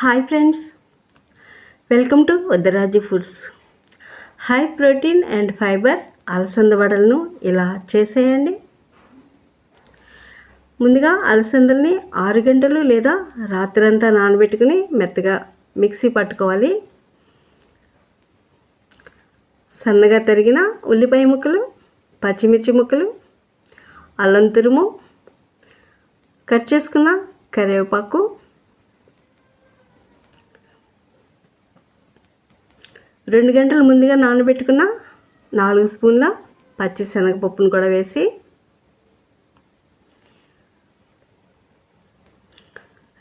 Hi friends welcome to Vaddaraju foods high protein and fibre అలసంద వడలను ఇలా చేసేయండి. ముందుగా అలసందల్ని ఆరు గంటలు లేదా రాత్రంతా నానబెట్టుకుని మెత్తగా మిక్సీ పట్టుకోవాలి. సన్నగా తరిగిన ఉల్లిపాయ ముక్కలు పచ్చిమిర్చి ముక్కలు అల్లం తురుము కట్ చేసుకున్న కరివేపాకు రెండు గంటలు ముందుగా నానబెట్టుకున్న నాలుగు స్పూన్ల పచ్చి శనగపప్పును కూడా వేసి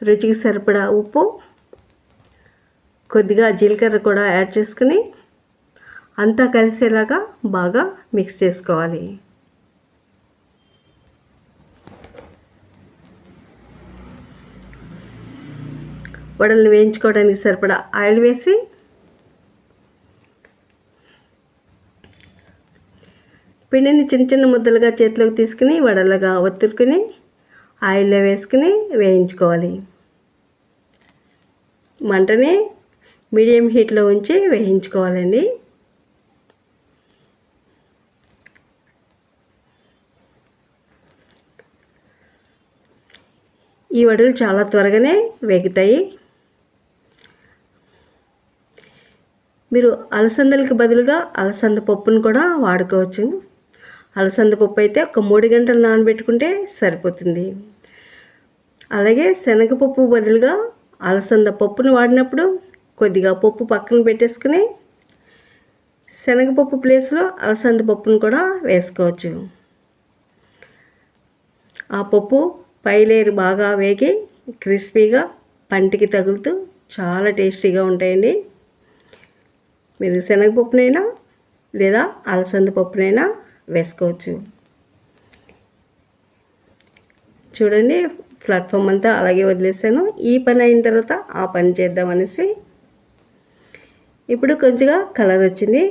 రుచికి సరిపడా ఉప్పు కొద్దిగా జీలకర్ర కూడా యాడ్ చేసుకుని అంతా కలిసేలాగా బాగా మిక్స్ చేసుకోవాలి. వడలను వేయించుకోవడానికి సరిపడా ఆయిల్ వేసి పిండిని చిన్న చిన్న ముద్దలుగా చేతిలోకి తీసుకుని వడలుగా ఒత్తుకుని ఆయిల్లో వేసుకుని వేయించుకోవాలి. మంటని మీడియం హీట్లో ఉంచి వేయించుకోవాలండి. ఈ వడలు చాలా త్వరగానే వేగుతాయి. మీరు అలసందలకి బదులుగా అలసంద పప్పును కూడా వాడుకోవచ్చు. అలసంద పప్పు అయితే ఒక మూడు గంటలు నానబెట్టుకుంటే సరిపోతుంది. అలాగే శనగపప్పు బదులుగా అలసంద పప్పును వాడినప్పుడు కొద్దిగా పప్పు పక్కన పెట్టేసుకుని శనగపప్పు ప్లేస్లో అలసంద పప్పును కూడా వేసుకోవచ్చు. ఆ పప్పు పై బాగా వేగి క్రిస్పీగా పంటికి తగులుతూ చాలా టేస్టీగా ఉంటాయండి. మీరు శనగపప్పునైనా లేదా అలసంద పప్పునైనా వేసుకోవచ్చు చూడండి ప్లాట్ఫామ్ అంతా అలాగే వదిలేసాను. ఈ పని అయిన తర్వాత ఆ పని చేద్దాం అనేసి. ఇప్పుడు కొంచెంగా కలర్ వచ్చింది.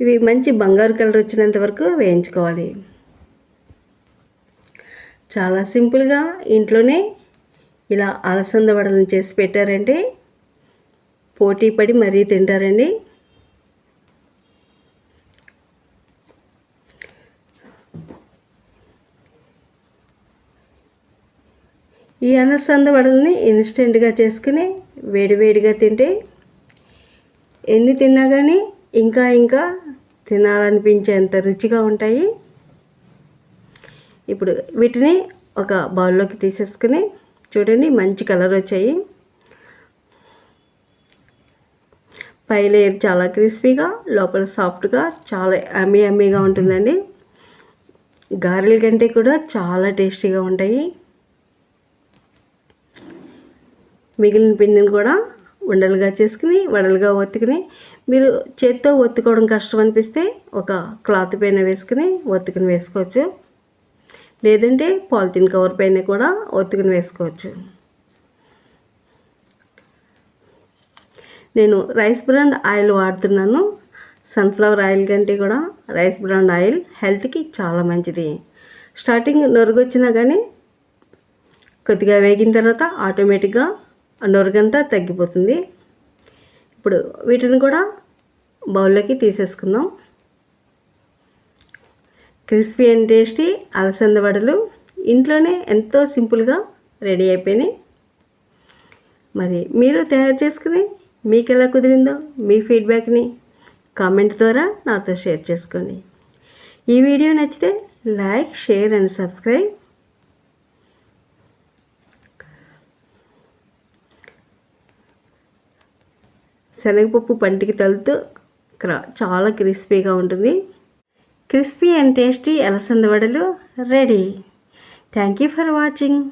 ఇవి మంచి బంగారు కలర్ వచ్చినంత వరకు వేయించుకోవాలి. చాలా సింపుల్గా ఇంట్లోనే ఇలా అలసంద వడలను చేసి పెట్టారంటే పోటీ పడి మరీ తింటారండి. ఈ అలసంద వడల్ని ఇన్స్టెంట్గా చేసుకుని వేడివేడిగా తింటే ఎన్ని తిన్నా కానీ ఇంకా ఇంకా తినాలనిపించేంత రుచిగా ఉంటాయి. ఇప్పుడు వీటిని ఒక బౌల్లోకి తీసేసుకుని చూడండి మంచి కలర్ వచ్చాయి. పై లేయర్ చాలా క్రిస్పీగా లోపల సాఫ్ట్గా చాలా అమ్మీ అమ్మీగా ఉంటుందండి. గారెల కంటే కూడా చాలా టేస్టీగా ఉంటాయి. మిగిలిన పిండిని కూడా ఉండలుగా చేసుకుని వడలుగా ఒత్తుకుని మీరు చేత్తో ఒత్తుకోవడం కష్టం అనిపిస్తే ఒక క్లాత్ పైన వేసుకుని ఒత్తుకుని వేసుకోవచ్చు. లేదంటే పాలిథిన్ కవర్ పైన కూడా ఒత్తుకుని వేసుకోవచ్చు. నేను రైస్ బ్రాండ్ ఆయిల్ వాడుతున్నాను. సన్ఫ్లవర్ ఆయిల్ కంటే కూడా రైస్ బ్రాండ్ ఆయిల్ హెల్త్కి చాలా మంచిది. స్టార్టింగ్ నొరుగొచ్చినా కానీ కొద్దిగా వేగిన తర్వాత ఆటోమేటిక్గా నొరుగంతా తగ్గిపోతుంది. ఇప్పుడు వీటిని కూడా బౌల్లోకి తీసేసుకుందాం. క్రిస్పీ అండ్ టేస్టీ అలసంద వడలు ఇంట్లోనే ఎంతో సింపుల్గా రెడీ అయిపోయినాయి. మరి మీరు తయారు చేసుకుని మీకు ఎలా కుదిరిందో మీ ఫీడ్బ్యాక్ని కామెంట్ ద్వారా నాతో షేర్ చేసుకోండి. ఈ వీడియో నచ్చితే లైక్ షేర్ అండ్ సబ్స్క్రైబ్. శనగపప్పు పంటికి తలుతూ చాలా క్రిస్పీగా ఉంటుంది. క్రిస్పీ అండ్ టేస్టీ అలసంద వడలు ready. Thank you for watching.